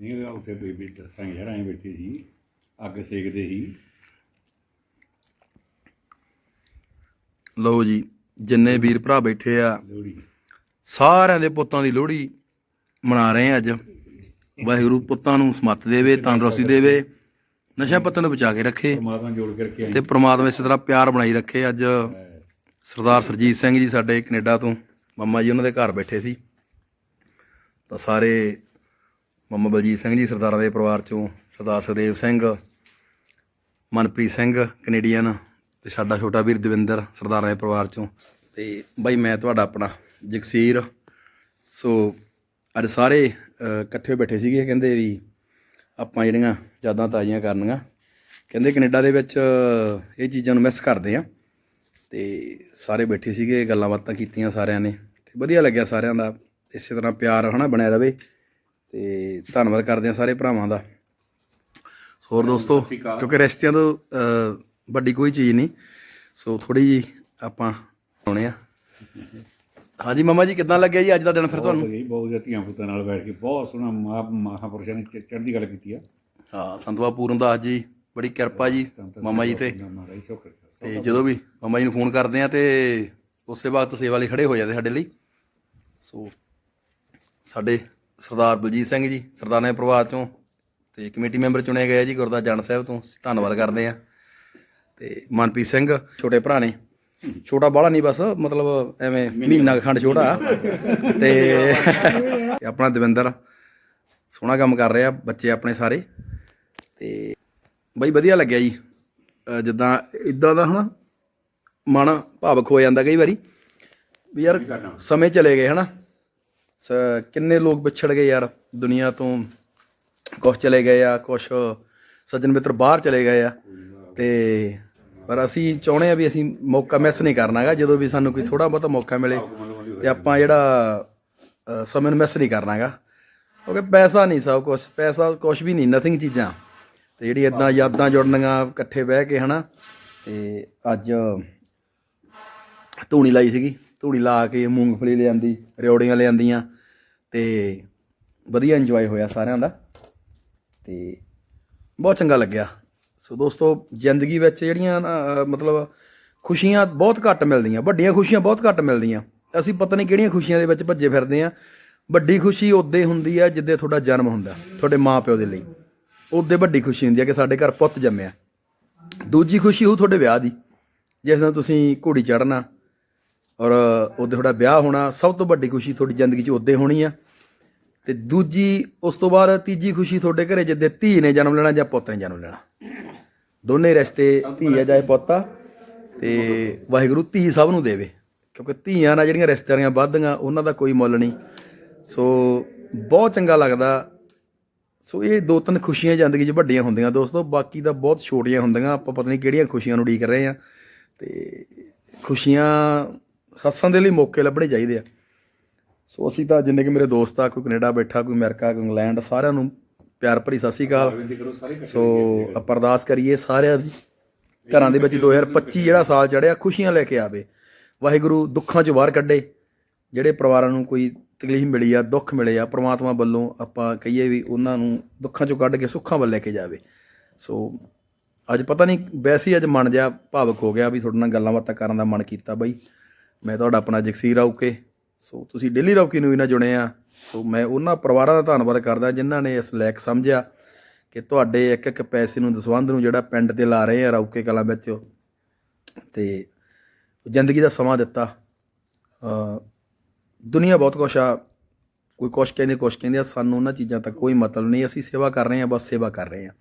ਨਹੀਂ ਉਹ ਉੱਥੇ ਬੇਬੀ ਦੱਸਾਂਗੇ ਯਾਰ ਐਂ ਬੈਠੇ ਸੀ ਅੱਗ ਸੇਕਦੇ ਸੀ। ਲਓ ਜੀ ਜਿੰਨੇ ਵੀਰ ਭਰਾ ਬੈਠੇ ਆ ਲੋੜੀ ਸਾਰਿਆਂ ਦੇ ਪੁੱਤਾਂ ਦੀ ਲੋਹੜੀ ਮਨਾ ਰਹੇ ਆ ਅੱਜ। ਵਾਹਿਗੁਰੂ ਪੁੱਤਾਂ ਨੂੰ ਸਮੱਤ ਦੇਵੇ ਤੰਦਰੁਸਤੀ ਦੇਵੇ ਨਸ਼ਾ ਪੱਤਨ ਨੂੰ ਬਚਾ ਕੇ ਰੱਖੇ। ਪਰਮਾਤਮਾ ਜੋੜ ਕੇ ਰੱਖਿਆ ਤੇ ਪ੍ਰਮਾਤਮਾ ਇਸੇ ਤਰ੍ਹਾਂ ਪਿਆਰ ਬਣਾਈ ਰੱਖੇ ਅੱਜ। ਸਰਦਾਰ ਸਰਜੀਤ ਸਿੰਘ ਜੀ ਸਾਡੇ ਕੈਨੇਡਾ ਤੋਂ ਮੰਮਾ ਜੀ ਉਹਨਾਂ ਦੇ ਘਰ ਬੈਠੇ ਸੀ। ਤਾਂ ਸਾਰੇ ਮੰਮਾ ਬਲਜੀਤ ਸਿੰਘ ਜੀ ਸਰਦਾਰਾਂ ਦੇ ਪਰਿਵਾਰ ਚੋਂ ਸਰਦਾਰ ਸੁਖਦੇਵ ਸਿੰਘ ਮਨਪ੍ਰੀਤ ਸਿੰਘ ਕੈਨੇਡੀਅਨ ਤੇ ਸਾਡਾ ਛੋਟਾ ਵੀਰ ਦਵਿੰਦਰ ਸਰਦਾਰਾਂ ਦੇ ਪਰਿਵਾਰ ਚੋਂ। ਤੇ ਬਾਈ ਮੈਂ ਤੁਹਾਡਾ ਆਪਣਾ ਜਗਸੀਰ। ਸੋ ਅੱਜ ਸਾਰੇ ਅਹ, ਇਕੱਠੇ ਬੈਠੇ ਸੀਗੇ ਕਹਿੰਦੇ ਵੀ ਆਪਾਂ ਜਿਹੜੀਆਂ ਯਾਦਾਂ ਤਾਜ਼ੀਆਂ ਕਰਨੀਆਂ। ਕਹਿੰਦੇ ਕੈਨੇਡਾ ਦੇ ਵਿੱਚ ਇਹ ਚੀਜ਼ਾਂ ਨੂੰ ਮਿਸ ਕਰਦੇ ਆ। ਤੇ ਸਾਰੇ ਬੈਠੇ ਸੀਗੇ ਗੱਲਾਂ ਬਾਤਾਂ ਕੀਤੀਆਂ ਸਾਰਿਆਂ ਨੇ। ਤੇ ਵਧੀਆ ਲੱਗਿਆ ਸਾਰਿਆਂ ਦਾ। ਇਸੇ ਤਰ੍ਹਾਂ ਪਿਆਰ ਹਨਾ ਬਣਿਆ ਰਵੇ ਤੇ ਧੰਨਵਾਦ ਕਰਦੇ ਆ ਸਾਰੇ ਭਰਾਵਾਂ ਦਾ। ਹੋਰ ਦੋਸਤੋ ਕਿਉਂਕਿ ਰਿਸ਼ਤਿਆਂ ਤੋਂ ਵੱਡੀ ਕੋਈ ਚੀਜ਼ ਨਹੀਂ। ਸੋ ਥੋੜੀ ਜੀ ਆਪਾਂ ਆਉਣੇ ਆ। ਹਾਂਜੀ ਮਮਾ ਜੀ ਕਿੱਦਾਂ ਲੱਗਿਆ ਜੀ ਅੱਜ ਦਾ ਦਿਨ ਫਿਰ ਤੁਹਾਨੂੰ? ਬਹੁਤ ਬਹੁਤ ਧੀਆਂ ਪੁੱਤਾਂ ਨਾਲ ਬੈਠ ਕੇ ਬਹੁਤ ਸੋਹਣਾ ਮਹਾ ਮਹਾਪੁਰਸ਼ਾਂ ਨੇ ਚੜ੍ਹਦੀ ਗੱਲ ਕੀਤੀ ਆ। ਹਾਂ ਸੰਤਵਾ ਪੂਰਨਦਾਸ ਜੀ ਬੜੀ ਕਿਰਪਾ ਜੀ ਮਮਾ ਜੀ ਤੇ। ਤੇ ਜਦੋਂ ਵੀ ਮਮਾ ਜੀ ਨੂੰ ਫੋਨ ਕਰਦੇ ਆ ਤੇ ਉਸੇ ਵਕਤ ਸੇਵਾ ਲਈ ਖੜੇ ਹੋ ਜਾਂਦੇ ਸਾਡੇ ਲਈ। ਸੋ ਸਾਡੇ ਸਰਦਾਰ ਬਲਜੀਤ ਸਿੰਘ ਜੀ ਸਰਦਾਰਾਂ ਦੇ ਪਰਿਵਾਰ ਚੋਂ ਤੇ ਕਮੇਟੀ ਮੈਂਬਰ ਚੁਣੇ ਗਏ ਜੀ, ਗੁਰਦਾਸ ਜਨ ਸਾਹਿਬ ਤੋਂ, ਧੰਨਵਾਦ ਕਰਦੇ ਆ। ਤੇ ਮਨਪ੍ਰੀਤ ਸਿੰਘ, ਛੋਟੇ ਭਰਾ ਨੇ। ਛੋਟਾ ਬਾਹਲਾ ਨਹੀਂ ਬਸ, ਮਤਲਬ ਐਵੇਂ ਮਹੀਨਾ ਕੁ ਖੰਡ ਛੋਟਾ। ਤੇ ਆਪਣਾ ਦਵਿੰਦਰ ਸੋਹਣਾ ਕੰਮ ਕਰ ਰਿਹਾ, ਬੱਚੇ ਆਪਣੇ ਸਾਰੇ। ਤੇ ਬਈ ਵਧੀਆ ਲੱਗਿਆ ਜੀ। ਜਿੱਦਾਂ ਇਦਾਂ ਦਾ ਹਨਾ, ਮਨ ਭਾਵਕ ਹੋ ਜਾਂਦਾ ਕਈ ਵਾਰੀ। ਵੀ ਯਾਰ, ਸਮੇਂ ਚਲੇ ਗਏ ਹਨਾ। ਸ- ਕਿੰਨੇ ਲੋਕ ਵਿਛੜ ਗਏ ਯਾਰ, ਦੁਨੀਆ ਤੋਂ ਕੁਛ ਚਲੇ ਗਏ ਆ, ਕੁਛ ਸੱਜਣ ਮਿੱਤਰ ਬਾਹਰ ਚਲੇ ਗਏ ਆ। ਤੇ ਪਰ ਅਸੀਂ ਚਾਹੁੰਦੇ ਆ ਵੀ ਅਸੀਂ ਮੌਕਾ ਮਿਸ ਨਹੀਂ ਕਰਨਾਗਾ ਜਦੋਂ ਵੀ ਸਾਨੂੰ ਕੋਈ ਥੋੜਾ ਬਹੁਤਾ ਮੌਕਾ ਮਿਲੇ ਤੇ ਆਪਾਂ ਜਿਹੜਾ ਸਮੇਂ ਨੂੰ ਮਿਸ ਨਹੀਂ ਕਰਨਾਗਾ ਕਿਉਂਕਿ ਪੈਸਾ ਨਹੀਂ ਸਭ ਕੁਝ ਪੈਸਾ ਕੁਝ ਵੀ ਨਹੀਂ ਨਥਿੰਗ ਚੀਜ਼ਾਂ। ਤੇ ਜਿਹੜੀ ਇਦਾਂ ਯਾਦਾਂ ਜੁੜਨੀਆਂ, ਇਕੱਠੇ ਬਹਿ ਕੇ ਹਨਾ, ਤੇ ਅੱਜ ਧੂਣੀ ਲਾਈ ਸੀਗੀ, ਧੂਣੀ ਲਾ ਕੇ ਮੂੰਗਫਲੀ ਲਿਆਂਦੀ, ਰਿਓੜੀਆਂ ਲਿਆਂਦੀਆਂ। ਤੇ ਵਧੀਆ ਇੰਜੋਏ ਹੋਇਆ ਸਾਰਿਆਂ ਦਾ। ਤੇ ਬਹੁਤ ਚੰਗਾ ਲੱਗਿਆ। ਸੋ ਦੋਸਤੋ ਜ਼ਿੰਦਗੀ ਵਿੱਚ ਜਿਹੜੀਆਂ ਨਾ, ਮਤਲਬ ਖੁਸ਼ੀਆਂ ਬਹੁਤ ਘੱਟ ਮਿਲਦੀਆਂ। ਵੱਡੀਆਂ ਖੁਸ਼ੀਆਂ ਬਹੁਤ ਘੱਟ ਮਿਲਦੀਆਂ। ਅਸੀਂ ਪਤਾ ਨਹੀਂ ਕਿਹੜੀਆਂ ਖੁਸ਼ੀਆਂ ਦੇ ਵਿੱਚ ਭੱਜੇ ਫਿਰਦੇ ਆ ਵੱਡੀ ਖੁਸ਼ੀ ਉਦੋਂ ਹੁੰਦੀ ਆ ਜਿੱਦੇ ਤੁਹਾਡਾ ਜਨਮ ਹੁੰਦਾ ਤੁਹਾਡੇ ਮਾਪਿਓ ਦੇ ਲਈ। ਉਦੋਂ ਵੱਡੀ ਖੁਸ਼ੀ ਹੁੰਦੀ ਆ ਕਿ ਸਾਡੇ ਘਰ ਪੁੱਤ ਜੰਮਿਆ। ਦੂਜੀ ਖੁਸ਼ੀ ਉਹ ਤੁਹਾਡੇ ਵਿਆਹ ਦੀ ਜਿਸ ਨਾਲ ਤੁਸੀਂ ਘੋੜੀ ਚੜਨਾ ਔਰ ਉਹਦੇ ਤੁਹਾਡਾ ਵਿਆਹ ਹੋਣਾ ਸਭ ਤੋਂ ਵੱਡੀ ਖੁਸ਼ੀ ਤੁਹਾਡੀ ਜ਼ਿੰਦਗੀ 'ਚ ਉਹਦੇ ਹੋਣੀ ਆ। ਤੇ ਦੂਜੀ, ਉਸ ਤੋਂ ਬਾਅਦ ਤੀਜੀ ਖੁਸ਼ੀ ਤੁਹਾਡੇ ਘਰੇ ਜਿੱਦੇ ਧੀ ਨੇ ਜਨਮ ਲੈਣਾ ਜਾਂ ਪੁੱਤ ਨੇ ਜਨਮ ਲੈਣਾ? ਦੋਨੇ ਰਿਸ਼ਤੇ ਧੀ ਹੈ ਜਾਂ ਪੁੱਤ ਆ, ਤੇ ਵਾਹਿਗੁਰੂ ਧੀ ਸਭ ਨੂੰ ਦੇਵੇ, ਕਿਉਂਕਿ ਧੀਆਂ ਨਾਲ ਜਿਹੜੀਆਂ ਰਿਸ਼ਤੇਦਾਰੀਆਂ ਵੱਧਦੀਆਂ, ਉਹਨਾਂ ਦਾ ਕੋਈ ਮੁੱਲ ਨਹੀਂ। ਸੋ ਬਹੁਤ ਚੰਗਾ ਲੱਗਦਾ। ਸੋ ਇਹ ਦੋ ਤਿੰਨ ਖੁਸ਼ੀਆਂ ਜ਼ਿੰਦਗੀ 'ਚ ਵੱਡੀਆਂ ਹੁੰਦੀਆਂ ਦੋਸਤੋ, ਬਾਕੀ ਤਾਂ ਬਹੁਤ ਛੋਟੀਆਂ ਹੁੰਦੀਆਂ, ਆਪਾਂ ਪਤਾ ਨਹੀਂ ਕਿਹੜੀਆਂ ਖੁਸ਼ੀਆਂ ਨੂੰ ਉਡੀਕ ਰਹੇ ਆ ਤੇ ਖੁਸ਼ੀਆਂ ਹੱਸਣ ਦੇ ਲਈ ਮੌਕੇ ਲੱਭਣੇ ਚਾਹੀਦੇ ਆ। ਸੋ ਅਸੀਂ ਤਾਂ ਜਿੰਨੇ ਕਿ ਮੇਰੇ ਦੋਸਤ ਆ, ਕੋਈ ਕੈਨੇਡਾ ਬੈਠਾ, ਕੋਈ ਅਮਰੀਕਾ, ਕੋਈ ਇੰਗਲੈਂਡ, ਸਾਰਿਆਂ ਨੂੰ ਪਿਆਰ ਭਰੀ ਸਤਿ ਸ਼੍ਰੀ ਅਕਾਲ। ਬੇਨਤੀ ਸੋ ਆਪਾਂ ਅਰਦਾਸ ਕਰੀਏ ਸਾਰਿਆਂ ਦੀ, ਘਰਾਂ ਦੇ ਵਿੱਚ 2025 ਜਿਹੜਾ ਸਾਲ ਚੜਿਆ ਖੁਸ਼ੀਆਂ ਲੈ ਕੇ ਆਵੇ। ਵਾਹਿਗੁਰੂ ਦੁੱਖਾਂ ਚੋਂ ਬਾਹਰ ਕੱਢੇ, ਜਿਹੜੇ ਪਰਿਵਾਰਾਂ ਨੂੰ ਕੋਈ ਤਕਲੀਫ ਮਿਲੀ ਆ, ਦੁੱਖ ਮਿਲੇ ਆ, ਪ੍ਰਮਾਤਮਾ ਵੱਲੋਂ ਆਪਾਂ ਕਹੀਏ ਵੀ ਉਹਨਾਂ ਨੂੰ ਦੁੱਖਾਂ ਚੋਂ ਕੱਢ ਕੇ, ਸੁੱਖਾਂ ਵੱਲ ਲੈ ਕੇ ਜਾਵੇ। ਸੋ ਅੱਜ ਪਤਾ ਨਹੀਂ, ਵੈਸੇ ਹੀ ਅੱਜ ਮਨ ਜਿਹਾ ਭਾਵਕ ਹੋ ਗਿਆ ਵੀ ਤੁਹਾਡੇ ਨਾਲ ਗੱਲਾਂ ਬਾਤਾਂ ਕਰਨ ਦਾ ਮਨ ਕੀਤਾ ਬਾਈ। ਮੈਂ ਤੁਹਾਡਾ ਆਪਣਾ ਜਗਸੀਰ ਆਉਕੇ ਸੋ ਤੁਸੀਂ ਡੇਲੀ ਰੌਕੀ ਨੂੰ ਵੀ ਨਾ ਜੁੜੇ ਆ। ਸੋ ਮੈਂ ਉਹਨਾਂ ਪਰਿਵਾਰਾਂ ਦਾ ਧੰਨਵਾਦ ਕਰਦਾ ਜਿਨ੍ਹਾਂ ਨੇ ਇਸ ਲੈਕ ਸਮਝਿਆ ਕਿ ਤੁਹਾਡੇ ਇੱਕ ਇੱਕ ਪੈਸੇ ਨੂੰ ਦਸਵੰਧ ਨੂੰ ਜਿਹੜਾ ਪਿੰਡ ਤੇ ਲਾ ਰਹੇ ਆ ਰੌਕੇ ਕਲਾਂ ਵਿੱਚ। ਤੇ ਜ਼ਿੰਦਗੀ ਦਾ ਸਮਾਂ ਦਿੱਤਾ। ਦੁਨੀਆ ਬਹੁਤ ਕੁਛ ਆ। ਕੋਈ ਕੁਛ ਕਹਿੰਦੇ ਕੁਛ ਕਹਿੰਦੇ ਆ। ਸਾਨੂੰ ਉਹਨਾਂ ਚੀਜ਼ਾਂ ਤੱਕ ਕੋਈ ਮਤਲਬ ਨਹੀਂ। ਅਸੀਂ ਸੇਵਾ ਕਰ ਰਹੇ ਹਾਂ ਬਸ ਸੇਵਾ ਕਰ ਰਹੇ ਹਾਂ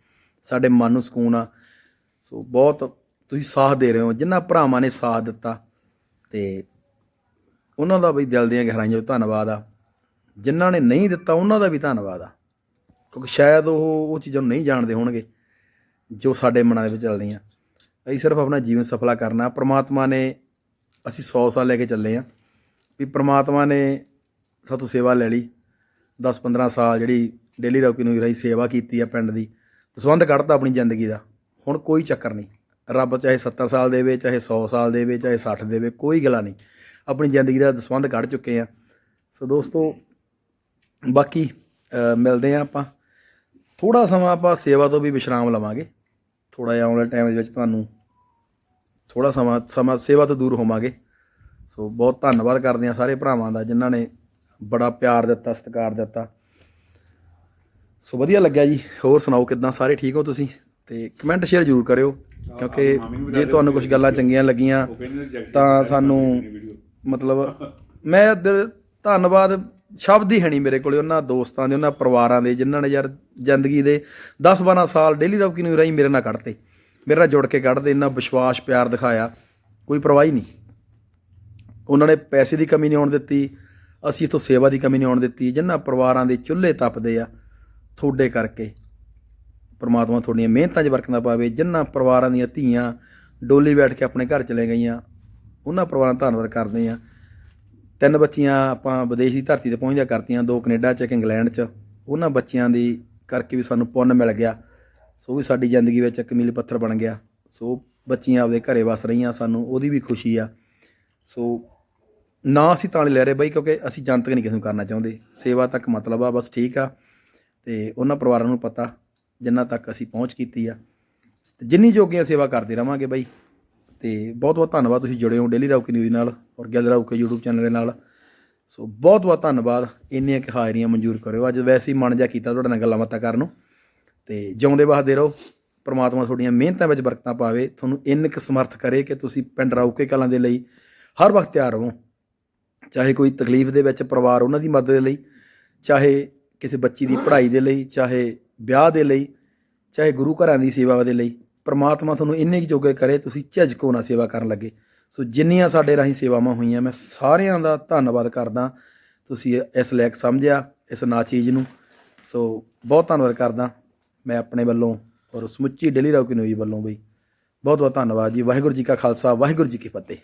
ਸਾਡੇ ਮਨ ਨੂੰ ਸਕੂਨ ਆ। ਸੋ ਬਹੁਤ ਤੁਸੀਂ ਸਾਥ ਦੇ ਰਹੇ ਹੋ। ਜਿਨ੍ਹਾਂ ਭਰਾਵਾਂ ਨੇ ਸਾਥ ਦਿੱਤਾ। ਤੇ ਉਹਨਾਂ ਦਾ ਵੀ ਦਿਲ ਦੀਆਂ ਗਹਿਰਾਈਆਂ ਤੋਂ ਧੰਨਵਾਦ ਆ। ਜਿਨ੍ਹਾਂ ਨੇ ਨਹੀਂ ਦਿੱਤਾ, ਉਹਨਾਂ ਦਾ ਵੀ ਧੰਨਵਾਦ ਆ। ਕਿਉਂਕਿ ਸ਼ਾਇਦ ਉਹ ਉਹ ਚੀਜ਼ਾਂ ਨੂੰ ਨਹੀਂ ਜਾਣਦੇ ਹੋਣਗੇ, ਜੋ ਸਾਡੇ ਮਨਾਂ ਦੇ ਵਿੱਚ ਚੱਲਦੀਆਂ। ਅਸੀਂ ਸਿਰਫ ਆਪਣਾ ਜੀਵਨ ਸਫਲਾ ਕਰਨਾ। ਪ੍ਰਮਾਤਮਾ ਨੇ ਅਸੀਂ 100 ਸਾਲ ਲੈ ਕੇ ਚੱਲੇ ਆ। ਵੀ ਪ੍ਰਮਾਤਮਾ ਨੇ ਸਾਤੋਂ ਸੇਵਾ ਲੈ ਲਈ। 10-15 ਸਾਲ ਜਿਹੜੀ ਡੇਲੀ ਰੌਕੀ ਨੂੰ ਰਹੀ ਸੇਵਾ ਕੀਤੀ ਆ ਪਿੰਡ ਦੀ। ਦਸਵੰਧ ਕੱਢਤਾ ਆਪਣੀ ਜ਼ਿੰਦਗੀ ਦਾ। ਹੁਣ ਕੋਈ ਚੱਕਰ ਨਹੀਂ। ਰੱਬ ਚਾਹੇ 70 ਸਾਲ ਦੇਵੇ, ਚਾਹੇ 100 ਸਾਲ ਦੇਵੇ, ਚਾਹੇ 60 ਦੇਵੇ, ਕੋਈ ਗਲਾ ਨਹੀਂ। ਆਪਣੀ ਜ਼ਿੰਦਗੀ ਦਾ ਦਸਵੰਧ ਕੱਢ ਚੁੱਕੇ ਆ। ਸੋ ਦੋਸਤੋ ਬਾਕੀ ਮਿਲਦੇ ਆ ਆਪਾਂ। ਥੋੜਾ ਸਮਾਂ ਆਪਾਂ ਸੇਵਾ ਤੋਂ ਵੀ ਵਿਸ਼ਰਾਮ ਲਵਾਂਗੇ। ਥੋੜਾ ਜਿਹਾ ਆਉਣ ਵਾਲੇ ਟਾਈਮ ਦੇ ਵਿੱਚ ਤੁਹਾਨੂੰ ਥੋੜਾ ਸਮਾਂ ਸਮਾਂ ਸੇਵਾ ਤੋਂ ਦੂਰ ਹੋਵਾਂਗੇ। ਸੋ ਬਹੁਤ ਧੰਨਵਾਦ ਕਰਦੇ ਆ ਸਾਰੇ ਭਰਾਵਾਂ ਦਾ ਜਿਨ੍ਹਾਂ ਨੇ ਬੜਾ ਪਿਆਰ ਦਿੱਤਾ ਸਤਿਕਾਰ ਦਿੱਤਾ। ਸੋ ਵਧੀਆ ਲੱਗਿਆ ਜੀ। ਹੋਰ ਸੁਣਾਓ ਕਿਦਾਂ? ਸਾਰੇ ਠੀਕ ਹੋ ਤੁਸੀਂ? ਤੇ ਕਮੈਂਟ ਸ਼ੇਅਰ ਜ਼ਰੂਰ ਕਰਿਓ ਕਿਉਂਕਿ ਜੇ ਤੁਹਾਨੂੰ ਕੁਝ ਗੱਲਾਂ ਚੰਗੀਆਂ ਲੱਗੀਆਂ ਤਾਂ ਸਾਨੂੰ ਮਤਲਬ ਮੈਂ ਦਿਲ- ਧੰਨਵਾਦ ਸ਼ਬਦ ਹੀ ਹੈ ਨਹੀਂ ਮੇਰੇ ਕੋਲੇ, ਉਹਨਾਂ ਦੋਸਤਾਂ ਦੇ, ਉਹਨਾਂ ਪਰਿਵਾਰਾਂ ਦੇ, ਜਿਨ੍ਹਾਂ ਨੇ ਯਾਰ ਜ਼ਿੰਦਗੀ ਦੇ 10 12 ਸਾਲ ਡੇਲੀ ਰੌਕੀ ਨੂੰ ਰਹੀ ਮੇਰੇ ਨਾਲ ਕੱਢਤੇ। ਮੇਰੇ ਨਾਲ ਜੁੜ ਕੇ ਕੱਢਦੇ ਇੰਨਾ ਵਿਸ਼ਵਾਸ, ਪਿਆਰ ਦਿਖਾਇਆ। ਕੋਈ ਪਰਵਾਹੀ ਨਹੀਂ। ਉਹਨਾਂ ਨੇ ਪੈਸੇ ਦੀ ਕਮੀ ਨਹੀਂ ਆਉਣ ਦਿੱਤੀ, ਅਸੀਂ ਇਥੋਂ ਸੇਵਾ ਦੀ ਕਮੀ ਨਹੀਂ ਆਉਣ ਦਿੱਤੀ। ਜਿਨ੍ਹਾਂ ਪਰਿਵਾਰਾਂ ਦੇ ਚੁੱਲ੍ਹੇ ਤਪਦੇ ਆ, ਤੁਹਾਡੇ ਕਰਕੇ, ਪਰਮਾਤਮਾ ਤੁਹਾਡੀਆਂ ਮਿਹਨਤਾਂ 'ਚ ਬਰਕਤਾਂ ਪਾਵੇ। ਜਿਨ੍ਹਾਂ ਪਰਿਵਾਰਾਂ ਦੀਆਂ ਧੀਆਂ ਡੋਲੀ ਬੈਠ ਕੇ ਆਪਣੇ ਘਰ ਚਲੇ ਗਈਆਂ ਉਹਨਾਂ ਪਰਿਵਾਰਾਂ ਦਾ ਧੰਨਵਾਦ ਕਰਦੇ ਆ ਤਿੰਨ ਬੱਚੀਆਂ ਆਪਾਂ ਵਿਦੇਸ਼ ਦੀ ਧਰਤੀ ਤੇ ਪਹੁੰਚਦਿਆਂ ਕਰਤੀਆਂ, ਦੋ ਕੈਨੇਡਾ 'ਚ, ਇੱਕ ਇੰਗਲੈਂਡ 'ਚ। ਉਹਨਾਂ ਬੱਚਿਆਂ ਦੀ ਕਰਕੇ ਵੀ ਸਾਨੂੰ ਪੁੰਨ ਮਿਲ ਗਿਆ। ਸੋ ਵੀ ਸਾਡੀ ਜ਼ਿੰਦਗੀ ਵਿੱਚ ਇੱਕ ਮੀਲ ਪੱਥਰ ਬਣ ਗਿਆ। ਸੋ ਬੱਚੀਆਂ ਆਪਦੇ ਘਰੇ ਵਸ ਰਹੀਆਂ, ਸਾਨੂੰ ਉਹਦੀ ਵੀ ਖੁਸ਼ੀ ਆ। ਸੋ ਨਾ ਅਸੀਂ ਤਾਲੇ ਲੈ ਰਹੇ ਬਾਈ, ਕਿਉਂਕਿ ਅਸੀਂ ਜਨਤਕ ਨਹੀਂ ਕਿਸੇ ਨੂੰ ਕਰਨਾ ਚਾਹੁੰਦੇ। ਸੇਵਾ ਤੱਕ ਮਤਲਬ ਆ, ਬਸ ਠੀਕ ਆ। ਤੇ ਉਹਨਾਂ ਪਰਿਵਾਰਾਂ ਨੂੰ ਪਤਾ ਜਿੰਨਾ ਤੱਕ ਅਸੀਂ ਪਹੁੰਚ ਕੀਤੀ ਆ। ਤੇ ਜਿੰਨੀ ਜੋਗੀਆਂ ਸੇਵਾ ਕਰਦੇ ਰਵਾਂਗੇ ਬਾਈ ਤੇ ਬਹੁਤ ਬਹੁਤ ਧੰਨਵਾਦ ਤੁਸੀਂ ਜੁੜੇ ਹੋ ਡੇਲੀ ਰੌਕੀ ਨਿਊਜ਼ ਨਾਲ ਔਰ ਗਿੱਲ ਰੌਕੀ YouTube ਚੈਨਲ ਦੇ ਨਾਲ। ਸੋ ਬਹੁਤ ਬਹੁਤ ਧੰਨਵਾਦ, ਇੰਨੀਆਂ ਕਿ ਹਾਜ਼ਰੀਆਂ ਮਨਜ਼ੂਰ ਕਰਿਓ। ਅੱਜ ਵੈਸੇ ਹੀ ਮਨ ਜਾ ਕੀਤਾ ਤੁਹਾਡੇ ਨਾਲ ਗੱਲਾਂ ਬਾਤਾਂ ਕਰਨ ਨੂੰ। ਤੇ ਜਿਉਂਦੇ ਵਸਦੇ ਰਹੋ, ਪਰਮਾਤਮਾ ਤੁਹਾਡੀਆਂ ਮਿਹਨਤਾਂ ਵਿੱਚ ਬਰਕਤਾਂ ਪਾਵੇ, ਤੁਹਾਨੂੰ ਇੰਨਕ ਕੁ ਸਮਰਥ ਕਰੇ ਕਿ ਤੁਸੀਂ ਪਿੰਡ ਰੌਕੇ ਕਲਾਂ ਦੇ ਲਈ ਹਰ ਵਕਤ ਤਿਆਰ ਰਹੋ। ਚਾਹੇ ਕੋਈ ਤਕਲੀਫ ਦੇ ਵਿੱਚ ਪਰਿਵਾਰ ਉਹਨਾਂ ਦੀ ਮਦਦ ਦੇ ਲਈ, ਚਾਹੇ ਕਿਸੇ ਬੱਚੀ ਦੀ ਪੜ੍ਹਾਈ ਦੇ ਲਈ, ਚਾਹੇ ਵਿਆਹ ਦੇ ਲਈ, ਚਾਹੇ ਗੁਰੂ ਘਰਾਂ ਦੀ ਸੇਵਾ ਦੇ ਲਈ ਪ੍ਰਮਾਤਮਾ ਤੁਹਾਨੂੰ ਇੰਨੇ ਕੁ ਜੋਗੇ ਕਰੇ, ਤੁਸੀਂ ਝਿਜਕੋ ਨਾ ਸੇਵਾ ਕਰਨ ਲੱਗੇ। ਸੋ ਜਿੰਨੀਆਂ ਸਾਡੇ ਰਾਹੀਂ ਸੇਵਾਵਾਂ ਹੋਈਆਂ, ਮੈਂ ਸਾਰਿਆਂ ਦਾ ਧੰਨਵਾਦ ਕਰਦਾ। ਤੁਸੀਂ ਇਸ ਲੈਕ ਸਮਝਿਆ, ਇਸ ਨਾ ਚੀਜ਼ ਨੂੰ। ਸੋ ਬਹੁਤ ਧੰਨਵਾਦ ਕਰਦਾ ਮੈਂ ਆਪਣੇ ਵੱਲੋਂ ਔਰ ਸਮੁੱਚੀ ਡੇਲੀ ਰੌਕੀ ਨਿਊਜ਼ ਵੱਲੋਂ ਬਈ। ਬਹੁਤ ਬਹੁਤ ਧੰਨਵਾਦ ਜੀ। ਵਾਹਿਗੁਰੂ ਜੀ ਕਾ ਖਾਲਸਾ, ਵਾਹਿਗੁਰੂ ਜੀ ਕੀ ਫਤਿਹ।